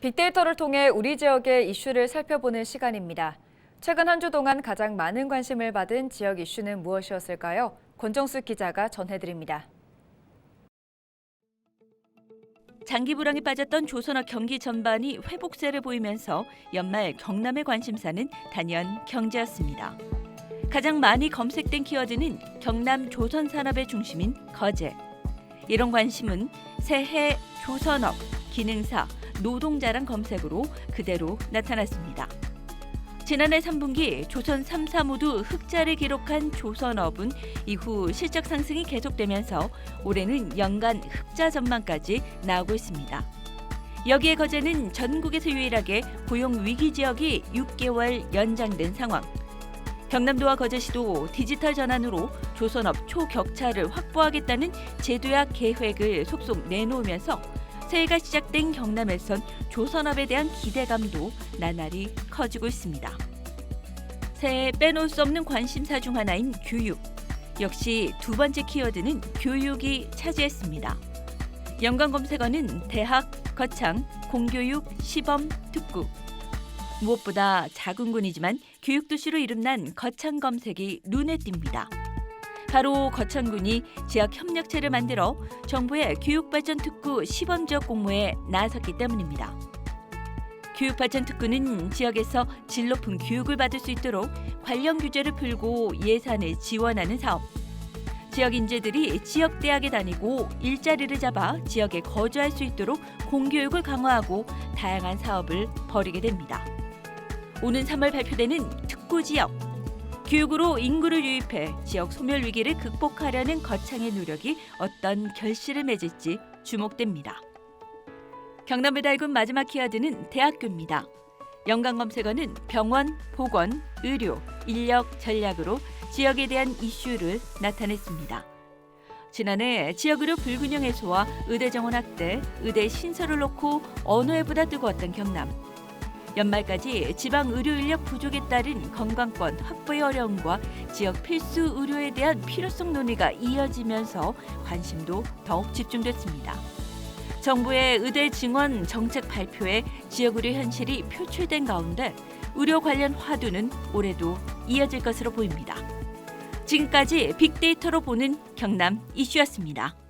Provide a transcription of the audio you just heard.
빅데이터를 통해 우리 지역의 이슈를 살펴보는 시간입니다. 최근 한 주 동안 가장 많은 관심을 받은 지역 이슈는 무엇이었을까요? 권정수 기자가 전해드립니다. 장기 불황에 빠졌던 조선업 경기 전반이 회복세를 보이면서 연말 경남의 관심사는 단연 경제였습니다. 가장 많이 검색된 키워드는 경남 조선 산업의 중심인 거제. 이런 관심은 새해 조선업, 기능사, 노동자랑 검색으로 그대로 나타났습니다. 지난해 3분기 조선 3사 모두 흑자를 기록한 조선업은 이후 실적 상승이 계속되면서 올해는 연간 흑자 전망까지 나오고 있습니다. 여기에 거제는 전국에서 유일하게 고용 위기 지역이 6개월 연장된 상황. 경남도와 거제시도 디지털 전환으로 조선업 초격차를 확보하겠다는 제도약 계획을 속속 내놓으면서 새해가 시작된 경남에선 조선업에 대한 기대감도 나날이 커지고 있습니다. 새해 빼놓을 수 없는 관심사 중 하나인 교육. 역시 두 번째 키워드는 교육이 차지했습니다. 연관 검색어는 대학, 거창, 공교육, 시범, 특구. 무엇보다 작은 군이지만 교육 도시로 이름난 거창 검색이 눈에 띕니다. 바로 거창군이 지역 협력체를 만들어 정부의 교육발전 특구 시범 지역 공모에 나섰기 때문입니다. 교육발전 특구는 지역에서 질 높은 교육을 받을 수 있도록 관련 규제를 풀고 예산을 지원하는 사업. 지역 인재들이 지역 대학에 다니고 일자리를 잡아 지역에 거주할 수 있도록 공교육을 강화하고 다양한 사업을 벌이게 됩니다. 오는 3월 발표되는 특구 지역 교육으로 인구를 유입해 지역 소멸 위기를 극복하려는 거창의 노력이 어떤 결실을 맺을지 주목됩니다. 경남을 달군 마지막 키워드는 대학교입니다. 연관 검색어는 병원, 보건, 의료, 인력, 전략으로 지역에 대한 이슈를 나타냈습니다. 지난해 지역의료 불균형 해소와 의대 정원 확대, 의대 신설을 놓고 어느 해보다 뜨거웠던 경남. 연말까지 지방 의료 인력 부족에 따른 건강권 확보의 어려움과 지역 필수 의료에 대한 필요성 논의가 이어지면서 관심도 더욱 집중됐습니다. 정부의 의대 증원 정책 발표에 지역 의료 현실이 표출된 가운데 의료 관련 화두는 올해도 이어질 것으로 보입니다. 지금까지 빅데이터로 보는 경남 이슈였습니다.